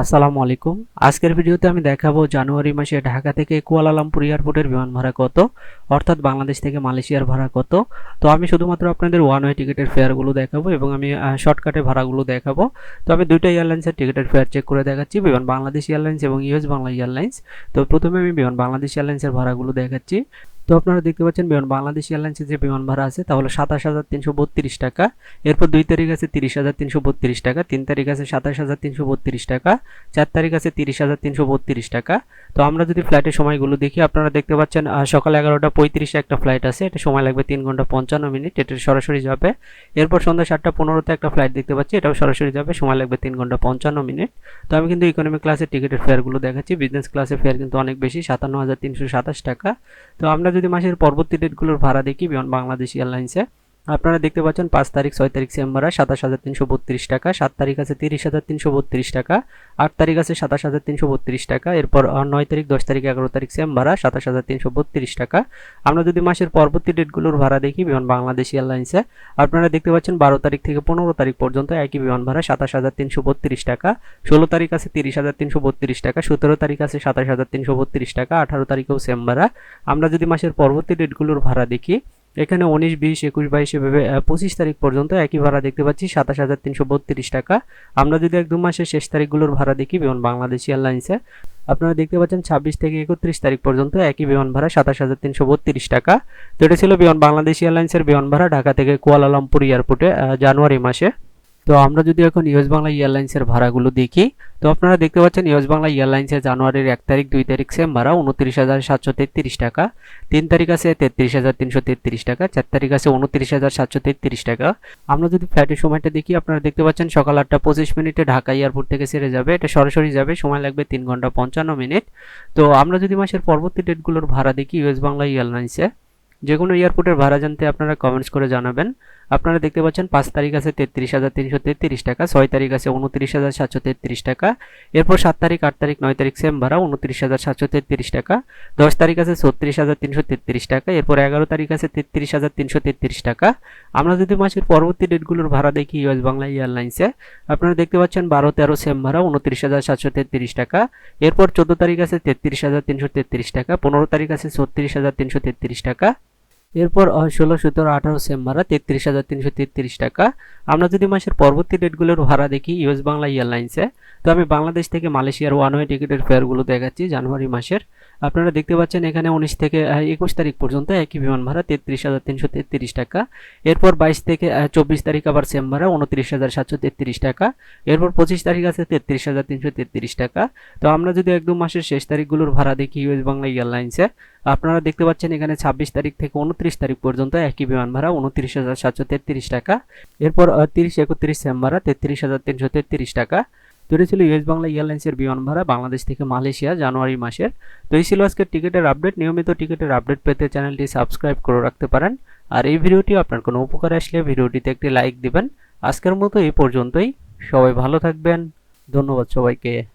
আসসালামু আলাইকুম। আজকের ভিডিওতে আমি দেখাবো জানুয়ারি মাসে ঢাকা থেকে কুয়ালালামপুর এয়ারপোর্টের বিমান ভাড়া কত, অর্থাৎ বাংলাদেশ থেকে মালয়েশিয়ার ভাড়া কত। তো আমি শুধুমাত্র আপনাদের ওয়ান ওয়ে টিকিটের ফেয়ারগুলো দেখাবো এবং আমি শর্টকাটে ভাড়াগুলো দেখাবো। তো আমি দুইটা এয়ারলাইন্সের টিকিটের ফেয়ার চেক করে দেখাচ্ছি, বিমান বাংলাদেশ এয়ারলাইন্স এবং ইউএস বাংলা এয়ারলাইন্স। তো প্রথমে আমি বিমান বাংলাদেশ এয়ারলাইন্সের ভাড়াগুলো দেখাচ্ছি। তো আপনারা দেখতে পাচ্ছেন বিমান, বাংলাদেশ এয়ারলাইন্সের যে বিমান ভাড়া আছে তাহলে সাতাশ হাজার তিনশো বত্রিশ টাকা। এরপর দুই তারিখ আছে তিরিশ হাজার তিনশো বত্রিশ টাকা, তিন তারিখ আছে সাতাশ হাজার তিনশো বত্রিশ টাকা, চার তারিখ আছে তিরিশ হাজার তিনশো বত্রিশ টাকা। তো আমরা যদি ফ্লাইটের সময়গুলো দেখি, আপনারা দেখতে পাচ্ছেন সকাল এগারোটা পঁয়ত্রিশে একটা ফ্লাইট আছে, এটা সময় লাগবে তিন ঘণ্টা পঞ্চান্ন মিনিট, এটা সরাসরি যাবে। এরপর সন্ধ্যা সাতটা পনেরোতে একটা ফ্লাইট দেখতে পাচ্ছি, এটাও সরাসরি যাবে, সময় লাগবে তিন ঘণ্টা পঞ্চান্ন মিনিট। তো আমি কিন্তু ইকোনমি ক্লাসের টিকিটের ফেয়ারগুলো দেখাচ্ছি বিজনেস ক্লাসের ফেয়ার কিন্তু অনেক বেশি, সাতান্ন হাজার তিনশো সাতাশ টাকা। তো আমরা যদি মাসের পরবর্তী ডেটগুলোর ভাড়া দেখি বিমান বাংলাদেশ এয়ারলাইন্সে। আপনারা দেখতে পাচ্ছেন পাঁচ তারিখ ছয় তারিখ সেম্বারে সাতাশ হাজার তিনশো বত্রিশ টাকা, সাত তারিখ আছে তিরিশ হাজার তিনশো বত্রিশ টাকা, আট তারিখ আছে সাতাশ হাজার তিনশো বত্রিশ টাকা, এরপর নয় তারিখ, দশ তারিখ, এগারো তারিখ সেম্বারা সাতাশ হাজার তিনশো বত্রিশ টাকা। আমরা যদি মাসের পরবর্তী ডেটগুলোর ভাড়া দেখি, বিমান বাংলাদেশ এয়ারলাইন্সে, আপনারা দেখতে পাচ্ছেন বারো তারিখ থেকে পনেরো তারিখ পর্যন্ত একই বিমান ভাড়া, সাতাশ হাজার তিনশো বত্রিশ টাকা, ষোলো তারিখ আছে তিরিশ হাজার তিনশো বত্রিশ টাকা, সতেরো তারিখ আছে সাতাশ হাজার তিনশো বত্রিশ টাকা, আঠারো তারিখেও ভাড়া আমরা যদি মাসের পরবর্তী ডেটগুলোর ভাড়া দেখি এখানে উনিশ, বিশ, একুশ, বাইশ এভাবে পঁচিশ তারিখ পর্যন্ত একই ভাড়া দেখতে পাচ্ছি, সাতাশ হাজার তিনশো বত্রিশ টাকা। আমরা যদি এক দু মাসের শেষ তারিখগুলোর ভাড়া দেখি, বিমান বাংলাদেশ এয়ারলাইন্সে, আপনারা দেখতে পাচ্ছেন ছাব্বিশ থেকে একত্রিশ তারিখ পর্যন্ত একই বিমান ভাড়া সাতাশ হাজার তিনশো বত্রিশ টাকা। তো এটা ছিল বিমান বাংলাদেশ এয়ারলাইন্সের বিমান ভাড়া ঢাকা থেকে কুয়ালালামপুর এয়ারপোর্টে জানুয়ারি মাসে। তো আমরা যদি এখন ইউএস বাংলা এয়ারলাইন্সের ভাড়াগুলো দেখি, তো আপনারা দেখতে পাচ্ছেন ইউএস বাংলা এয়ারলাইন্সের জানুয়ারির এক তারিখ, দুই তারিখ সেম ভাড়া, উনত্রিশ হাজার সাতশো তেত্রিশ টাকা। তিন তারিখ আছে তেত্রিশ হাজার তিনশো তেত্রিশ টাকা, চার তারিখ আছে উনত্রিশ হাজার সাতশো তেত্রিশ টাকা। আমরা যদি ফ্লাইটের সময়টা দেখি, আপনারা দেখতে পাচ্ছেন সকাল আটটা পঁচিশ মিনিটে ঢাকা এয়ারপোর্ট থেকে ছেড়ে যাবে। এটা সরাসরি যাবে, সময় লাগবে তিন ঘণ্টা পঞ্চান্ন মিনিট। তো আমরা যদি মাসের পরবর্তী ডেটগুলোর ভাড়া দেখি ইউএস বাংলা এয়ারলাইন্সে যে কোনো এয়ারপোর্টের ভাড়া জানতে আপনারা কমেন্টস করে জানাবেন। আপনারা দেখতে পাচ্ছেন পাঁচ তারিখ আছে তেত্রিশ হাজার তিনশো তেত্রিশ টাকা, ছয় তারিখ আছে উনত্রিশ হাজার সাতশো তেত্রিশ টাকা, এরপর সাত তারিখ, আট তারিখ, নয় তারিখ সেম ভাড়া উনত্রিশ হাজার সাতশো তেত্রিশ টাকা, দশ তারিখ আছে ছত্রিশ হাজার তিনশো তেত্রিশ টাকা, এরপর এগারো তারিখ আছে তেত্রিশ হাজার তিনশো তেত্রিশ টাকা। আমরা যদি মাসের পরবর্তী ডেটগুলোর ভাড়া দেখি ইউএস বাংলা এয়ারলাইন্সে আপনারা দেখতে পাচ্ছেন বারো তেরো সেম ভাড়া উনত্রিশ হাজার সাতশো তেত্রিশ টাকা, এরপর চোদ্দ তারিখ আছে তেত্রিশ হাজার তিনশো তেত্রিশ টাকা, পনেরো তারিখ আছে ছত্রিশ হাজার তিনশো তেত্রিশ টাকা এরপর ষোলো, সতেরো, আঠারো সেম ভাড়া তেত্রিশ হাজার তিনশো তেত্রিশ টাকা। আমরা যদি মাসের পরবর্তী ডেটগুলোর ভাড়া দেখি, ইউএস বাংলা এয়ারলাইন্সে, তো আমি বাংলাদেশ থেকে মালয়েশিয়ার ওয়ান ওয়ে টিকিটের ফেয়ারগুলো দেখাচ্ছি জানুয়ারি মাসের। আপনারা দেখতে পাচ্ছেন এখানে উনিশ থেকে একুশ তারিখ পর্যন্ত একই বিমান ভাড়া, তেত্রিশ হাজার তিনশো তেত্রিশ টাকা। এরপর বাইশ থেকে চব্বিশ তারিখ আবার সেম ভাড়া উনত্রিশ হাজার সাতশো তেত্রিশ টাকা। এরপর পঁচিশ তারিখ আছে তেত্রিশ হাজার তিনশো তেত্রিশ টাকা। তো আমরা যদি একদম মাসের শেষ তারিখগুলোর ভাড়া দেখি ইউএস বাংলা এয়ারলাইন্সে আপনারা দেখতে পাচ্ছেন এখানে ছাব্বিশ তারিখ থেকে উনত্রিশ তারিখ পর্যন্ত একই বিমান ভাড়া উনত্রিশ হাজার সাতশো তেত্রিশ টাকা। এরপর তিরিশ, একত্রিশ সেম ভাড়া তেত্রিশ হাজার তিনশো তেত্রিশ টাকা। তো এটা ছিল ইউএস বাংলা এয়ারলাইন্সের বিমান ভাড়া বাংলাদেশ থেকে মালয়েশিয়া জানুয়ারি মাসের। তো এই ছিল আজকের টিকিটের আপডেট। নিয়মিত টিকিটের আপডেট পেতে চ্যানেলটি সাবস্ক্রাইব করে রাখতে পারেন। আর এই ভিডিওটি আপনার কোনো উপকার আসলে ভিডিওটিতে একটি লাইক দিবেন। আজকের মতো এই পর্যন্তই। সবাই ভালো থাকবেন। ধন্যবাদ সবাইকে।